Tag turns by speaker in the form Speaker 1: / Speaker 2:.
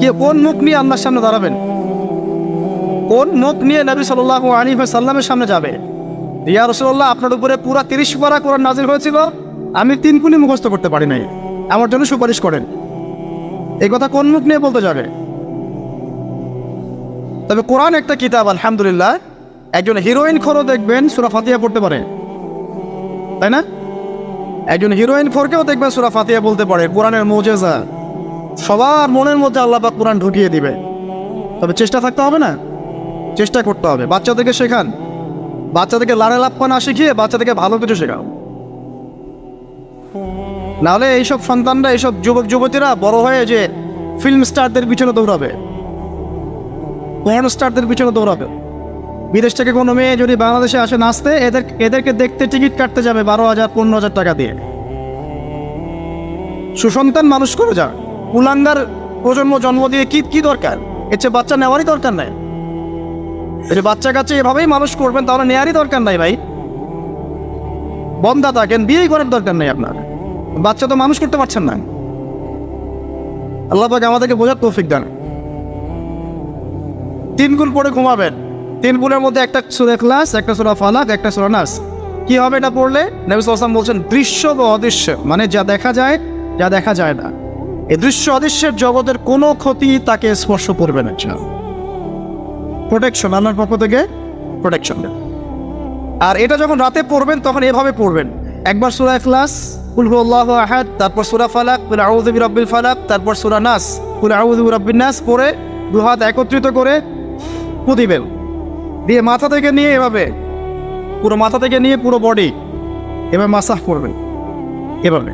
Speaker 1: কে কোন মুখ নিয়ে আল্লাহর সামনে দাঁড়াবেন কোন মুখ নিয়ে নবী সাল্লাহ আলী সাল্লামের সামনে যাবে রিয়া রসুল্লাহ আপনার উপরে পুরা তিরিশ পারা কোরআন নাজির হয়েছিল। আমি তিন কুলি মুখস্থ করতে পারি নাই। আমার জন্য সুপারিশ করেন। এই কথা কোন মুখ নিয়ে বলতে যাবে? তবে কোরআন একটা কিতাব, আলহামদুলিল্লাহ। একজন হিরোইন খোরও দেখবেন, সুরা ফাতিয়া পড়তে পারে। তাই না? একজন হিরোইন খোরকেও দেখবেন, সুরা ফাতিয়া বলতে পারে। কোরআনের মৌজেজা। সবার মনের মধ্যে আল্লাহ পাক কোরআন ঢুকিয়ে দিবে। তবে চেষ্টা থাকতে হবে না? চেষ্টা করতে হবে। বাচ্চাদেরকে শেখান। বাচ্চাদেরকে লাড়ে লাপ্পা না শিখিয়ে বাচ্চাদেরকে ভালো কিছু শেখাও। নাহলে এইসব সন্তানরা, এইসব যুবক, যুবতীরা বড় হয়ে যে ফিল্ম স্টারদের পিছনে দৌড়াবে। পর্ন স্টারদের পিছনে দৌড়াবে। বিদেশ থেকে কোনো মেয়ে যদি বাংলাদেশে আসে নাচতে, এদের, এদেরকে দেখতে টিকিট কাটতে যাবে বারো হাজার, পনেরো হাজার টাকা দিয়ে। সুসন্তান মানুষ করে যা কুলাঙ্গার প্রজন্ম জন্ম দিয়ে কি কি দরকার? এর চেয়ে বাচ্চা নেওয়ারই দরকার নাই। এই যে বাচ্চা কাচ্চা এভাবেই মানুষ করবেন, তাহলে নেয়ারই দরকার নাই ভাই। বন্ধা থাকেন, বিয়েই করার দরকার নেই আপনার। বাচ্চা তো মানুষ করতে পারছেন না। আল্লাহ পাক আমাদেরকে বোঝার তৌফিক দেন। তিন গুণ পড়ে ঘুমাবেন। তিন গুণের মধ্যে একটা সুরা ক্লাস একটা সুরা ফালাক, একটা সুরা নাস। কি হবে এটা পড়লে? নবী সাল্লাম বলছেন, দৃশ্য বা অদৃশ্য মানে যা দেখা যায়, যা দেখা যায় না। এই দৃশ্য অদৃশ্যের জগতের কোনো ক্ষতি তাকে স্পর্শ করবে না প্রোটেকশন আল্লাহর পক্ষ থেকে প্রোটেকশন আর এটা যখন রাতে পড়বেন, তখন এভাবে পড়বেন। একবার সুরা ক্লাস কুল আল্লাহ আহাদ, তারপর সুরা ফালাক আউযু রব্বিল ফালাক, তারপর সুরা নাস, কুল আউযু রব্বিন নাস পড়ে দু একত্রিত করে পুঁতিবেন দিয়ে মাথা থেকে নিয়ে এভাবে, পুরো মাথা থেকে নিয়ে পুরো বডি এভাবে মাসাহ করবেন। এভাবে।